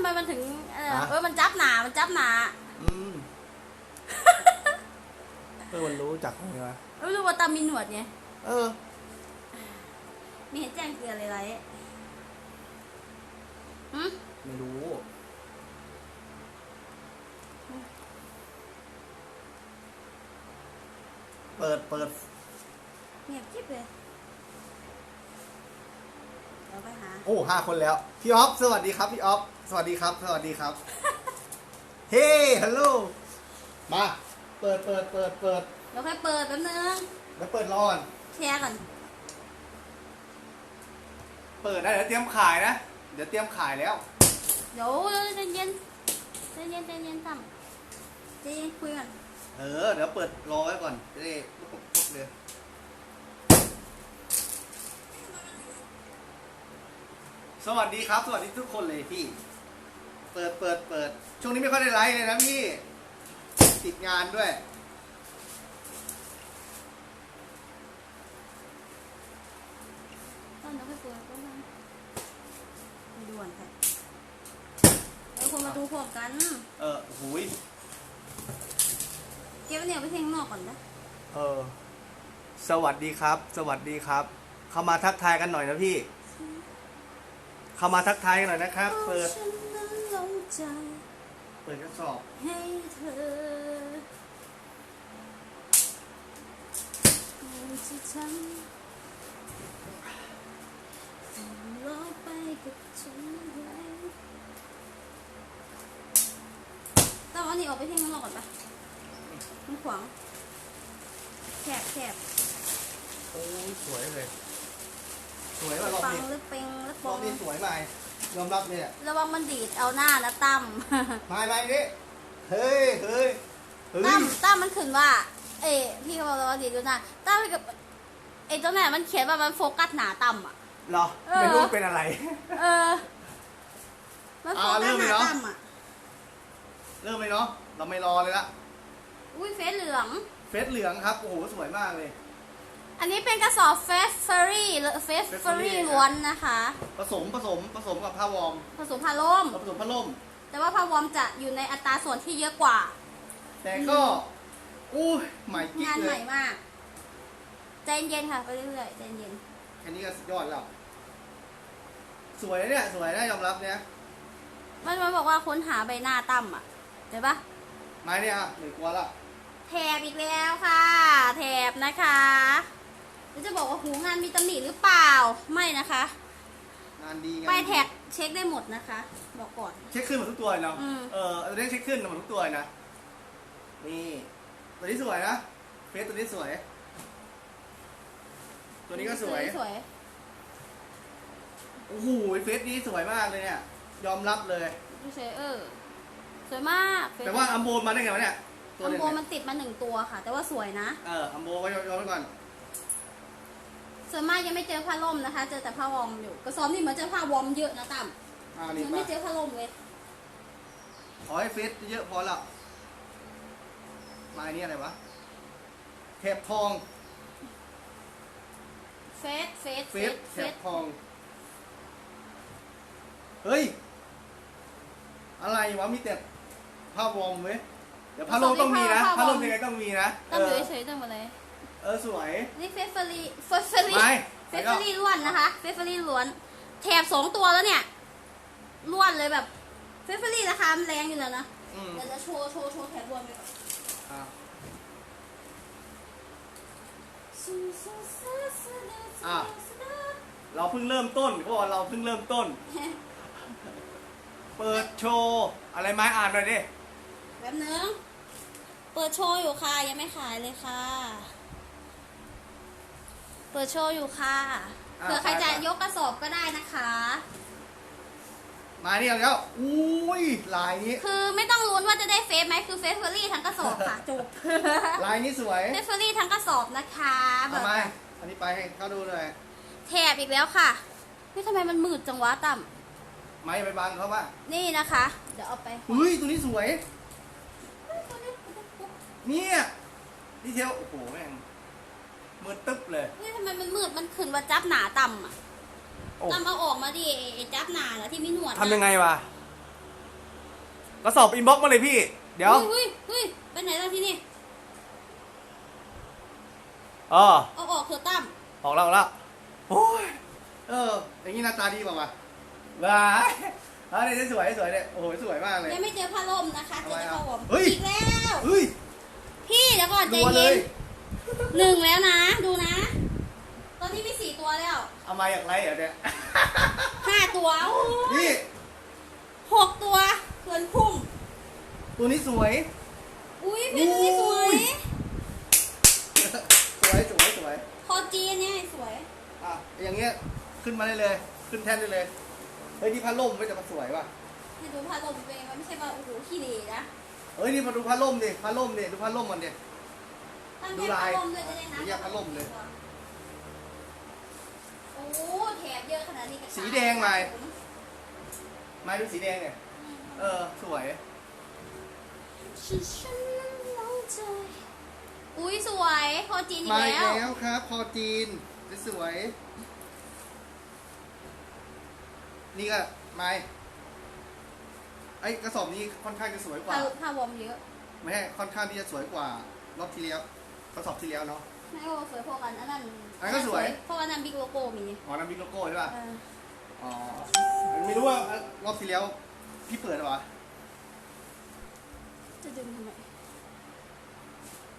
ำไมมันถึงเออฮะ เออมันจับหนา มันจับหนาอืมเออมันรู้จักไหมวะไม่รู้ว่าตามมีหนวดไงเออมีเห็นแจ้งเตือนอะไรไรหืมไม่รู้ เปิดเปิด เงียบกิ๊บเลยเราไปหา โอ้ห้าคนแล้ว พี่ออฟ สวัสดีครับ พี่ออฟ สวัสดีครับ สวัสดีครับ เฮ้ฮัลโหล มา เปิดเปิดเปิดเปิดเราค่อยเปิดแป๊บนึงแล้วเปิดรอก่อน แชร์ก่อนเปิดได้เดี๋ยวเตรียมขายนะ เดี๋ยวเตรียมขายแล้ว เดี๋ยวใจเย็นใจเย็นใจเย็นต่ำใจเย็นคุยกันเออ เดี๋ยวเปิดรอไว้ก่อนจะได้ปุ๊บปุ๊บเลยสวัสดีครับ สวัสดีทุกคนเลยพี่ เปิดเปิดเปิด ช่วงนี้ไม่ค่อยได้ไลฟ์เลยนะพี่ ติดงานด้วยตอนเราค่อยเปิดก็ได้ไม่ด่วนค่ะเออคนมาดูพวกกัน เออหุยเก็บไว้เนี่ยไปเที่ยงนอกก่อนนะเออ สวัสดีครับ สวัสดีครับ เข้ามาทักทายกันหน่อยนะพี่ เข้ามาทักทายกันหน่อยนะครับ เปิด ฉันนั้นลง ใจ เปิดกระสอบ ให้เธออย่างที่ฉันลอไปกับฉันไว้ต้องเอาอันนี้ออกไปเที่ยงนอกก่อนปะมันขวางแคบแคบโอ้ยสวยเลย สวยว่ะรอบปังนี้หรือเปงหรือปรออบงนี้สวยไหม ยอมรับเนี่ยระวังมันดีดเอาหน้านะตั้มไม่ไม่นี่เฮ้ยเฮ้ยเฮ้ยตั้มตั้มมันขึ้นว่า เอ้พี่เขาบอกว่าดีดูหน้าตั้มไปกับไอ้ตรงไหนมันเขียนว่ามันโฟกัสหนาตั้มอะ เหรอเออ ไม่รู้เป็นอะไร เออ มันโฟอ่ากัสเริ่มหเลยนาเนอะตั้มอะ เริ่มเลยเนาะเราไม่รอเลยละอุ้ยเฟซเหลือง เฟสเหลืองครับโอ้โหสวยมากเลย อันนี้เป็นกระสอบเฟสเฟอรี่หรือเฟสเฟอรี่ Ferry ล้วนนะคะ ผสมผสมผสมกับผ้าวอร์มผสมผ้าล่ม ผสมผ้าล่ม แต่ว่าผ้าวอร์มจะอยู่ในอัตราส่วนที่เยอะกว่า แต่ก็ อู้ยใหม่กิ๊กงานเลใหม่ยมาก ใจเย็นค่ะไปเรื่อยๆใจเย็นแค่นี้ก็สุดยอดแล้ว สวยนะเนี่ย สวยนะยอมรับเนี่ยมันมันบอกว่าค้นหาใบหน้าตั้มอะเห็นปะไม้เนี่ยอะหนึ่งกลัวละ แถบอีกแล้วค่ะ แถบนะคะ แล้วจะบอกว่าหูงานมีตำหนิหรือเปล่าไม่นะคะ งานดีงานป้ายดีแท็กเช็คได้หมดนะคะ บอกก่อน เช็คขึ้นหมดทุกตัวเลยเนาะอืม เออตัวนี้เช็คขึ้นหมดทุกตัวเลยนะนี่ตัวนี้สวยนะเฟสตัวนี้สวย ตัวนี้ก็สวย สวย โอ้โหเฟสนี้สวยมากเลยเนี่ย ยอมรับเลย ดูเฉยเออสวยมากแต่ว่าอัมโบมาได้ไงวะเนี่ย ตัวอัมหนึงโบเนี่ยมันติดมาหนึ่งตัวค่ะ แต่ว่าสวยนะ เอออัมโบไว้ยอมไว้ก่อน ส่วนมากยังไม่เจอผ้าล่มนะคะ เจอแต่ผ้าวอร์มอยู่กระสอบนี่เหมือนเจอผ้าวอร์มเยอะนะตั้มอ่ายันี่งปะไม่เจอผ้าล่มเลย ขอให้เฟสเยอะพอละมาอันนี้อะไรวะเทปทองเฟสเฟสเฟสเทปทอง เฮ้ย อะไรวะมีแต่ผ้าวอร์มเว้ยเดี๋ยวผ้าลมต้องมีนะผ้าลมยังไงต้องมีนะตั้มเออยู่อเฉยๆตั้มมาเลย เออสวยนี่เฟสเฟอรี่เฟสเฟอรี่ไม่เฟสเฟอรี่ล้วนนะคะเฟสเฟอรี่ล้วน แถบสองตัวแล้วเนี่ยล้วนเลยแบบเฟสเฟอรี่ราคามันแรงอยู่แล้วนะอืมเดี๋ยวจะโชว์โชว์โชว์แถบรวมไปก่อนอะอะเราเพิ่งเริ่มต้นเขาบอกว่าเราเพิ่งเริ่มต้น เปิดโชว์อะไรไม้อ่านหน่อยดิแบบนึง เปิดโชว์อยู่ค่ะ ยังไม่ขายเลยค่ะ เปิดโชว์อยู่ค่ะอะเผื่อใครจะไปๆยกกระสอบก็ได้นะคะ มาเนี่ยแล้วอุ้ยลายนี้ คือไม่ต้องลุ้นว่าจะได้เฟซไหมคือเฟซเฟอรี่ทั้งกระสอบค่ะจบลายนี้สวยเฟซเฟอรี่ทั้งกระสอบนะคะแบเอาบมาอันนี้ไปให้เขาดูหน่อยแถบอีกแล้วค่ะเฮ้ยทำไมมันมืดจังวะต่ไม้ไปบังเขาว่าำนี่นะคะ เดี๋ยวเอาไปเฮ้ยตัวนี้สวย เนี่ยดีเทลโอ้โหแม่ง มืดตึ๊บเลยเฮ้ยทำไมมันมืดมันขึ้นว่าจับหนาต่ำอะโอ้ต่ำเอาออกมาดิไอ้จับหนาแล้วที่มีหนวดน่ะทำยังไงวะกระสอบอินบ็อกซ์มาเลยพี่ เดี๋ยวเฮ้ยเฮ้ยไปไหนแล้วที่นี่เออเอาออกเถอะตั้มออกแล้วออกแล้วโอ้ยเออ อย่างนี้หน้าตาดีเปล่าวะว้ายเฮ้ยนี่สวยสวยเนี่ยโอ้โหสวยมากเลย ยังไม่เจอผ้าล่มนะคะเจอแต่ผ้าห่มเฮ้ยอีกแล้ว เฮ้ยพี่เดี๋ยวก่อนใจรัวเลเย็นย หนึ่งแล้วนะ ดูนะ ตอนนี้มีสี่ตัวแล้วเอามาอย่างไรเหรอเนี่ย ห้าตัวโอ้ยนี่ หกตัวเกินพุ่ง ตัวนี้สวย อุ้ยเป็นนี่สวยสวยสวยสวยคอจีนเนี่ยสวย อะอย่างเงี้ยขึ้นมาได้เลย ขึ้นแท่นได้เลยเฮ้ยนี่พัดลมไม่แต่มันสวยว่ะให้ดูผ้าล่มตัวเองมันไม่ใช่ว่าโอ้โหขี้เหร่นะเฮ้ยนี่มาดูพัดลมดิพัดลมดิดูพัดลมมันดิตั้ง ดูแต่ลาผ้ายล่มด้วยจะได้นะเรียกผ้าล่มเลย โอ้แถบเยอะขนาดนี้กระสีแดงไหมไม้ดูสีแดงเนี่ย เออ สวย อุ้ยสวยคอจีนอีกมาอีกแล้วแล้วครับคอจีน สวยๆนี่ก็ไม้ไอ้กระสอบนี้ค่อนข้างจะสวยกว่าผ้าผ้าวอร์มเยอะ ไม่ใช่ค่อนข้างที่จะสวยกว่ารอบที่แล้ว กระสอบที่แล้วเนาะ ไม่โอ้สวยพวกกันอันนั้นอันนั้นก็สวย เพราะว่านั้นบิ๊กโลโก้มีอ๋อน้ำบิ๊กโลโก้ใช่ป่ะ เอออ๋อ ไม่รู้ว่ารอบที่แล้วพี่เปิดหรอวะจะดึงทำไม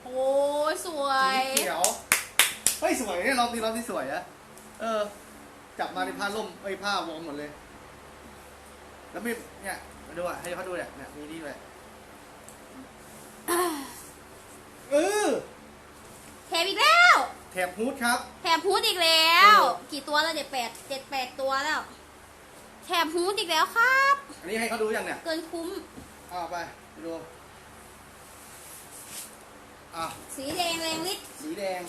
โอ้ยสวสีย เขียวเฮ้ยสวยเนี่ยรอบนี้รอบนี้สวยอะเออ จับมาในผ้าล่มไอ้ยผ้าวอร์มหมดเลย แล้วมีเนี่ยมาดูอะให้เขาดูเนี่ยเนี่ยมีนี่ด้วยเออแถบอีก แล้วแถบฮูดครับ แถบฮูดอีกแล้วเออกี่ตัวแล้วเจ็ดแปดเจ็ดแปดตัวแล้ว แถบฮูดอีกแล้วครับ อันนี้ให้เขาดูยังเนี่ยเกินคุ้มเอาไปไปดูอะสีแดงแรงฤทธิ์สีแดง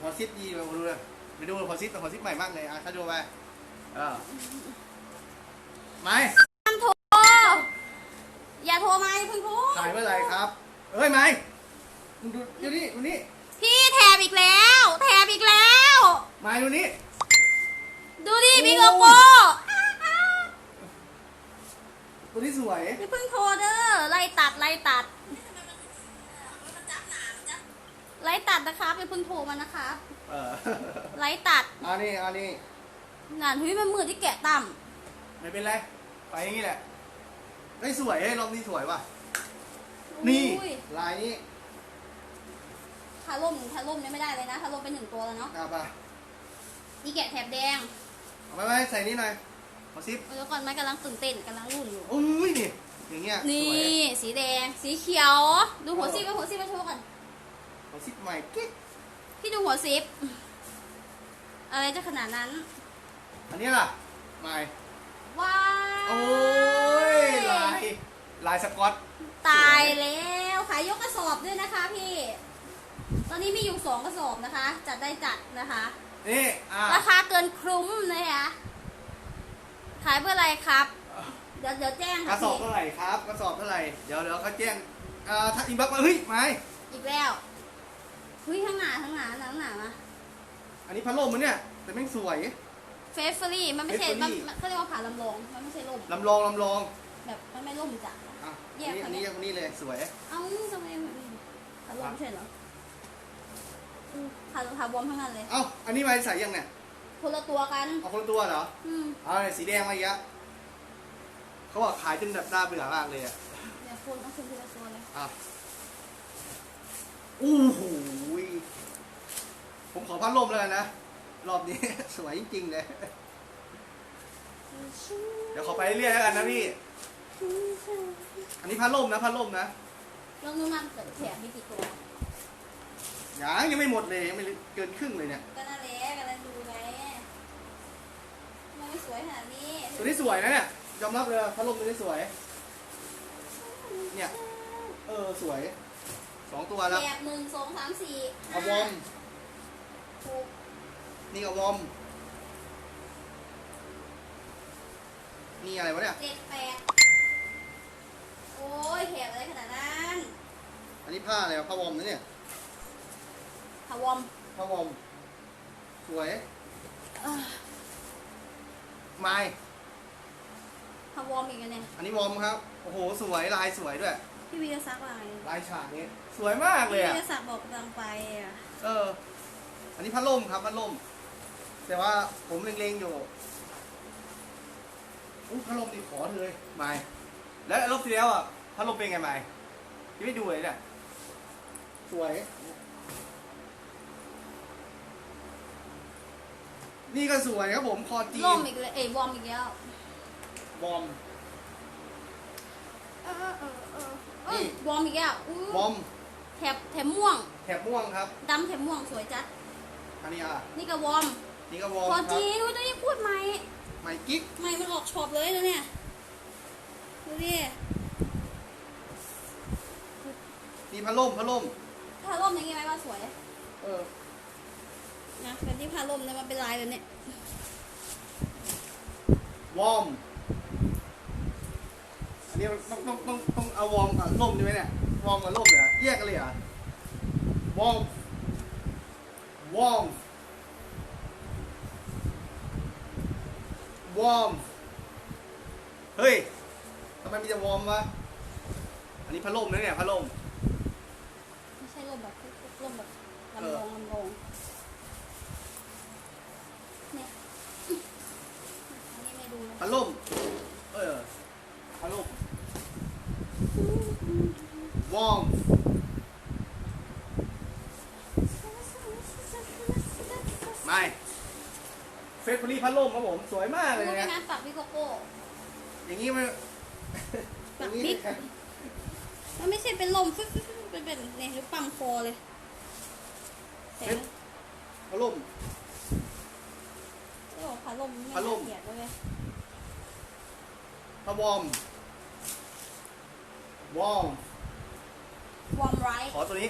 พอซิดดีไปดูเลยไปดูพอซิดพอซิดใหม่มากเลยอะเขาดูไปเออไหมห้ามโทร อย่าโทรมาอย่าเพิ่งโทรขายเมื่อไหร่ครับ เอ้ยไหมมึงดูดูนี่ดูนี่ พี่แถบอีกแล้ว แถบอีกแล้วไหมดูนี่ดูดิโอ้ยบิ๊กโลโก้ตัวนี้สวยอย่าเพิ่งโทรเด้อไล่ตัดไล่ตัด ไล่ตัดนะครับอย่าเพิ่งโทรมานะครับเออไล่ตัดอันนี้อันนี้งานเฮ้ยมันมือที่แกะต่ไม่เป็นไร ไปอย่างนี้แหละได้ยสวยเฮ้ยรอบนี้สวยว่ะำนี่ อุ้ยลายนี้ทาร่มทาร่มเนี่ยไม่ได้เลยนะทาร่มเป็นหนึ่งตัวแล้วเนาะเอาไปนี่แกะแถบแดงเอาไปไปใส่นี่หน่อยขอซิปเดี๋ยวก่อนไหมกำลังตื่นเต้นกำลังรุ่นอยู่โอ้ยนี่อย่างเงี้ยนี่สวยสีแดงสีเขียว ดูหัวซิปไปหัวซิปไปโชว์กันขอซิปใหม่กิ๊กพี่ดูหัวซิปอะไรจะขนาดนั้น อันนี้ล่ะใหม่ว้าวโอ้ยลายลายสกอตตายแล้วขายยกกระสอบด้วยนะคะพี่ ตอนนี้มีอยู่สองกระสอบนะคะ จัดได้จัดนะคะ นี่อะราคาเกินคุ้มนะคะขายเพื่ออะไรครับ เดี๋ยวเดี๋ยวแจ้งกค่ะระสอบพี่เท่าไหร่ครับกระสอบเท่าไหร่เดี๋ยวเดี๋ยวเขาแจ้งอ่าถ้าอินบ็อกซ์มาเฮ้ยไม่อีกแล้วเฮ้ยข้างหน้าข้างหน้าข้างหน้ามาอันนี้พัดลมมันเนี่ยแต่แม่งสวย เฟสฟรีมันไม่ใช่มัน Faithfully มันเขาเรียกว่าผ่าลำลองมันไม่ใช่ล่มลำลองลำลองแบบมันไม่ล่มจ้ะ อะแยอักนนี้ค่ะอันนี้อันนี้เลยสวย เอ้าทำไมมันผ่าลมใช่เหรอ อืมผ่าผ่าวอร์มทั้งนั้นเลย เอ้า อันนี้มาใส่ยังเนี่ย คนละตัวกัน เอาคนละตัวเหรอ อืมเอาเนี่ยสีแดงมาอีกแล้วเขาบอกขายจนแบบน่าเบื่อมากเลยอะเดี๋ยวคนเอาคนทีละตัวเลยอะอู้หูยผมขอพัดลมแล้วกันนะ รอบนี้ สวยจริงๆเลย เดี๋ยวขอไปเรื่อยๆแล้วกันนะพี่ อันนี้พัดลมนะพัดลมนะ ลองดูมันเกิดแถบมีกี่ตัว ยังยังไม่หมดเลยยังไม่เกินครึ่งเลยเนี่ยก็นั่นแหละกำลังดูไงทำไมไม่สวยขนาดนี้ตัวนี้สวยนะเนี่ยยอมรับเลยพัดลมตัวนี้สวย เนี่ย เออสวยสองตัวแล้วแถบหนึ่งสองสามสี่เอาวอมหกนี่เอาวอมนี่อะไรวะเนี่ยเจ็ดแปดโอ้ยแถบอะไรขนาดนั้น อันนี้ผ้าอะไรวะผ้าวอมนะเนี่ย ผ่าวอร์มผ้าวอมสวยอ่าไม้พาวอร์มอีกอันเนี่ยอันนี้วอร์มครับ โอ้โห สวยลายสวยด้วย พี่วีจะซักอะไรลายฉากนี้ สวยมากเลยพี่อะวีจะซักบอกกำลังไปอะเออ อันนี้พัดลมครับพัดลม แต่ว่าผมเล็งๆอยู่อู้พัดลมนี่ขอเธอเลยไม่แล้วรอบที่แล้วอะพัดลมเป็นไงไม่ยังไม่ดูเลยเนี่ยสวย นี่ก็สวยครับผมคอจีนล่มอีกเลยเอ้ยวอร์มอีกแล้วบอม เออเออเออเอ้ยนี่วอร์มอีกแล้วอู้บอมแถบแถบม่วงแถบม่วงครับ ดำแถบม่วงสวยจัด อันนี้อะนี่ก็วอร์มนี่ก็วอร์มพอครับจีดูตัวนี้พูดไหมไมกิ๊กไม่มันออกช็อปเลยนะเนี่ย ดูดินี่พัดลมพัดลมพาร่มอย่างงี้ไหมว่าสวย เออ นะแบบที่พาร่มแล้วมันเป็นลายแบบเนี้ยวอร์มอันนี้ต้องต้องต้องต้องเอาวอร์มกับล่มใช่ไหมเนี่ยวอร์มกับล่มเหรอแยกกันเลยเหรอวอร์มวอร์มวอร์มเฮ้ยทำไมมีแต่วอร์มวะอันนี้พัดลมนะเนี่ยพัดลมไม่ใช่ร่มแบบร่มแบบเอลำอลองลำลองเนี่ยอันนี้ไม่ดูนะ พัดลมเออพัดลมวอร์มไม่เฟสพลีพัดลมครับผม สวยมากเลยรู้ไหมนะนะปักพี่โกโก้อย่างนี้มันปัอกย่างนี้บิ๊กมันไม่ใช่เป็นลมฟึ๊บฟึ๊บฟึ๊บเป็นเป็นเนี่ยหรือปั๊มคอเลยแต่เป็นพัดลม ไม่บอกพัดลมไม่พัดลมน่าเกลียดเลยพัดวอร์มวอร์มวอร์มไรขอตัวนี้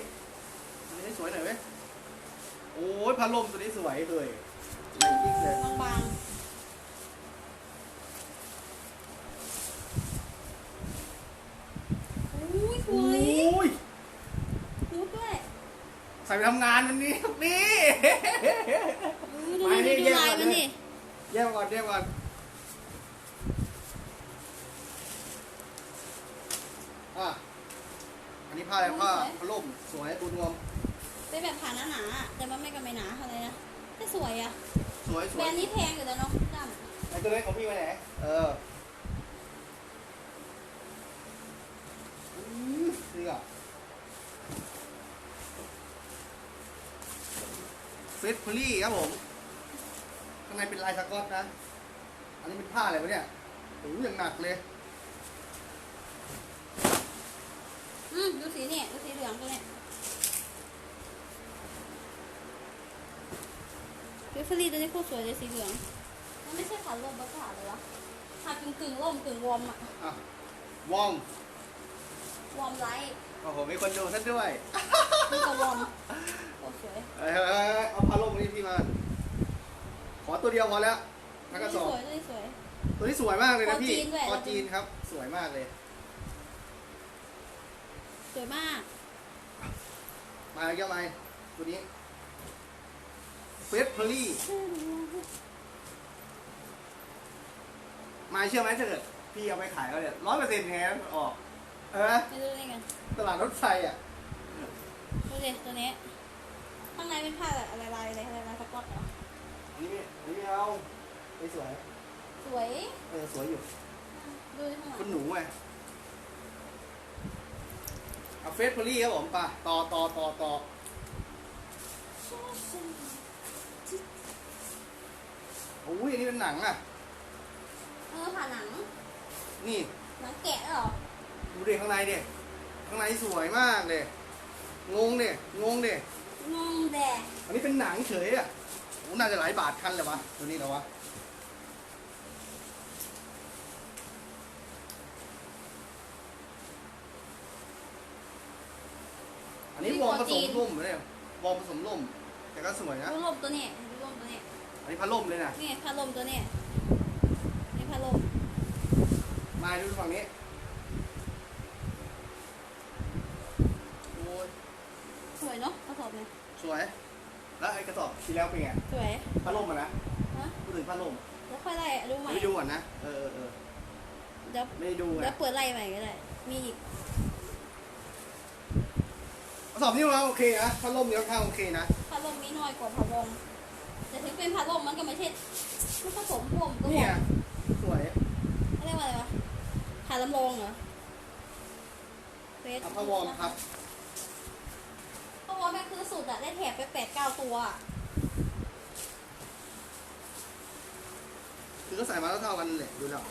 ตัวนี้สวยหน่อยไหมโอ้ยพัดลมตัวนี้สวยเลยไม่ยิ่งเลยบางๆอุ้ยสโอ้วยยรูดด้วยใส่ไปทำงานวันนี้ครับนี่อุ้ยดูไม่ดินี่ ดูแยกลายก่อนมันเลยดิ แยกมาก่อนแยกมาก่อนอะอันนี้ผ้าอะไรผ้าพัดลมสวยปูนวมเป็นแบบผ่าหนาๆอะแต่มันไม่ก็ไม่หนาเท่าไหร่นะแต่สวยอะสวยสแบวรยนด์นี้แพงอยู่แล้วเนาะดไอ้ตัวเล็กของพี่ไปไหนเอออืมนี่อะเฟสพลี่ครับผม ข้างในเป็นลายสก๊อตนะ อันนี้เป็นผ้าอะไรวะเนี่ยโอ้โหอย่างหนักเลยำอืมดูสีเนี่ยดูสีเหลืองตัวเนี่ยเบฟเฟอรี่ตัวนี้โคตรสวยเลยสีเหลือง มันไม่ใช่ขาลมปะขาเลยวะขากึ่งกึ่งๆร่มกึ่งวอร์มอะอะวอร์มวอร์มไลท์โอ้โหมีคนดูท่านด้วยนี่ก็วอร์มโอ้สวย เอ้ยเอ้ยเอ้ยเอาผ้าลมนี้พี่มาข อตัวเดียวพอแล้วทั้งกระสอบตัวนี้สวย ตัวนี้สวยมากเลยนะพี่คอจีนด้วย คอจีนครับ สวยมากเลย สวยมาก มาเกี่ยวไหมตัวนี้เฟสเพอรี่ มาเชื่อไหมถ้าเกิดพี่เอาไปขายแล้วเนี่ยร้อยเปอร์เซ็นต์แท้ออก เออไม่รู้ได้ไงตลาดรถไฟอะ ดูดิตัวนี้ ข้างในเป็นผ้าแบบอะไรลายอะไรอะไรลายสก๊อตเหรออั นนี้ไม่อันนี้ไม่เอาไม่สวย สวย เออสวยอยู่ ดูดิข้างหลัคุณงหนูไงเอาเฟสเพอรี่ครับผมป่ะต่อต่อต่อต่อโอ้ยอันนี้เป็นหนังอะ เออผ่าหนัง นี่หนังแกะด้วยเหรอ ดูดิข้างในดิข้างในสวยมากเลยงงเนี่ยงงเนี่ยงงแดดอันนี้เป็นหนังเฉยอะโอ้น่าจะหลายบาทคันเลยวะ ตัวนี้เหรอวะ อันนี้วอร์มผสมร่มเหรอเนี่ยวอร์มผสมร่ม แต่ก็สวยนะดูลมตัวนี้ดูลมตัวนี้อันนี้พัดลมเลยนะนี่พัดลมตัวนี้นี่พัดลมมาดูฝั่งนี้ โอ้ยสวยเนาะกระสอบเนี่ยสวย แล้วไอ้กระสอบที่แล้วเป็นไงสวยพัดลมอะนะฮะพูดถึงพัดลมแล้วค่อยไล่ดูใหม่ไปดูก่อนนะเออเออเออเดี๋ยวไม่ได้ดูไงเดี๋ยวเปิดไล่ใหม่ก็ได้ มีอีกสอบที่เราโอเคนะพัดลมเนี่ยค่อนข้างโอเคนะพัดลมมีน้อยกว่าพัดลมแต่ถึงเป็นพัดลมมันก็ไม่ใช่มันผสมร่วมก็นี่หมไงดสวยเขาเรียกว่าอะไรวะถ่านลำโพงเหรอเฟสอัพพวอร์มครับ พาวอร์มแม่งคือสุดอะได้แถบไปแปดเก้าตัวอะคือก็ใส่มาแล้วเท่ากันแหละดูแล้ว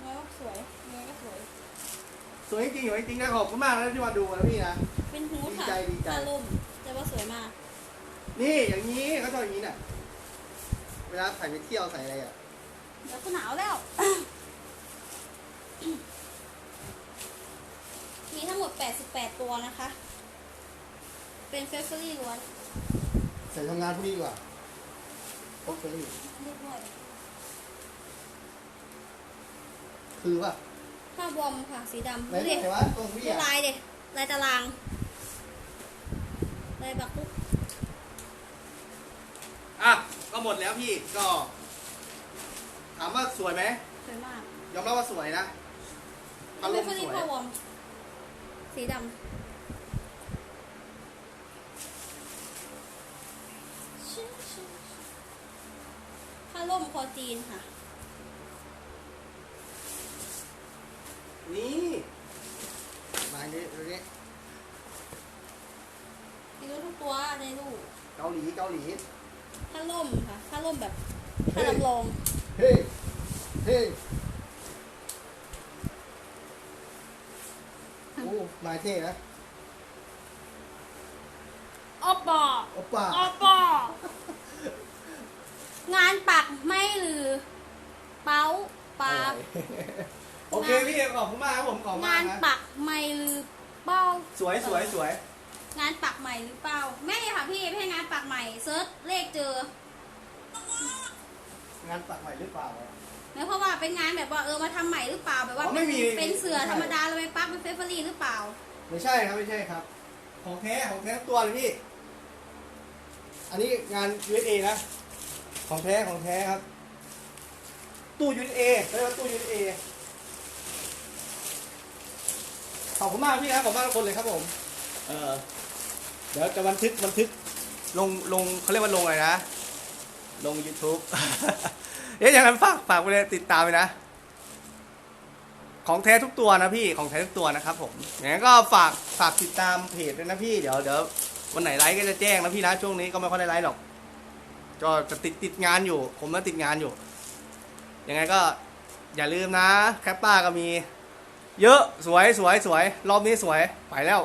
เนื้อก็สวยเนื้อก็สวย สวยจริงๆสวยจริงๆนะขอบคุณมากนะที่มาดูนะพี่นะ เป็นฮูดค่ะดีใจดีใจผ้าล่มแต่ว่าสวยมาก นี่อย่างนี้เขาชอบอย่างนี้น่ะเวลาใส่ไปเที่ยวใส่อะไรอะเดี๋ยวก็หนาวแล้ว มีทั้งหมด 88 ตัวนะคะ เป็นเฟสซอรี่ล้วนใส่ทำงานพวกนี้ดีกว่าพกเฟรรี่เรียบร้อยคือป่ะผ้าบอมค่ะสีดำไหนดูดิไหนวะตรงพี่ดูอะลายเด็ลายตารางลายบักปุ๊บอะ ก็หมดแล้วพี่ ก็ ถามว่าสวยไหม สวยมากยอมรับว่าสวยนะพัดลเฟมสซอสรี่วย ผ้าบอมสีดำ ผ้าล่มคอจีนค่ะ นี่มาเนี้ดูนี่มีรู้ทุกตัวในรูปเกาหลีเกาหลี ผ้าล่มค่ะ ผ้าล่มแบบผ้าลำลองเฮ้เฮ้โอ้ลายเท่นะ ออปอ โอป้า ออปองานปัก ไม่หรือ เป้าปาโอเคพี่ขอบคุณมากครับผมขอบคุณางามนนะปักไม่หรือเป้าสวยสวยสวย งานปักใหม่หรือเปล่าไม่ค่ะพี่ไม่ใช่งานปักใหม่เซิร์ชเลขเจอ งานปักใหม่หรือเปล่าแล้วเพราะว่าเป็นงานแบบว่าเออมาทำใหม่หรือเปล่าแบบว่าอ๋อไม่เป็นมีเป็นเสือไม่ใช่ ธรรมดาเราไปปักเป็นเฟเฟอรี่หรือเปล่า ไม่ใช่ครับไม่ใช่ครับ ของแท้ของแท้ทุกตัวเลยพี่ อันนี้งาน USA นะ ของแท้ของแท้ครับ ตู้ USA เรียกว่าตู้ USA ขอบคุณมากพี่ครับขอบคุณมากทุกคนเลยครับผม เออเดี๋ยวจะบันทึกบันทึกลงลงเขาเรียกว่าลงอะไรนะ ลง YouTube เดี๋ยวอย่างนั้นฝากฝากไปเลยติดตามไปนะ ของแท้ทุกตัวนะพี่ของแท้ทุกตัวนะครับผมอย่างนั้นก็ฝากฝากติดตามเพจด้วยนะพี่เดี๋ยวเดี๋ยววันไหนไลฟ์ก็จะแจ้งนะพี่นะช่วงนี้ก็ไม่ค่อยได้ไลฟ์หรอก ก็จะติดติดงานอยู่ ผมก็ติดงานอยู่ ยังไงก็อย่าลืมนะ แคปป้าก็มี เยอะสวยสวยสวย รอบนี้สวย ไปแล้ว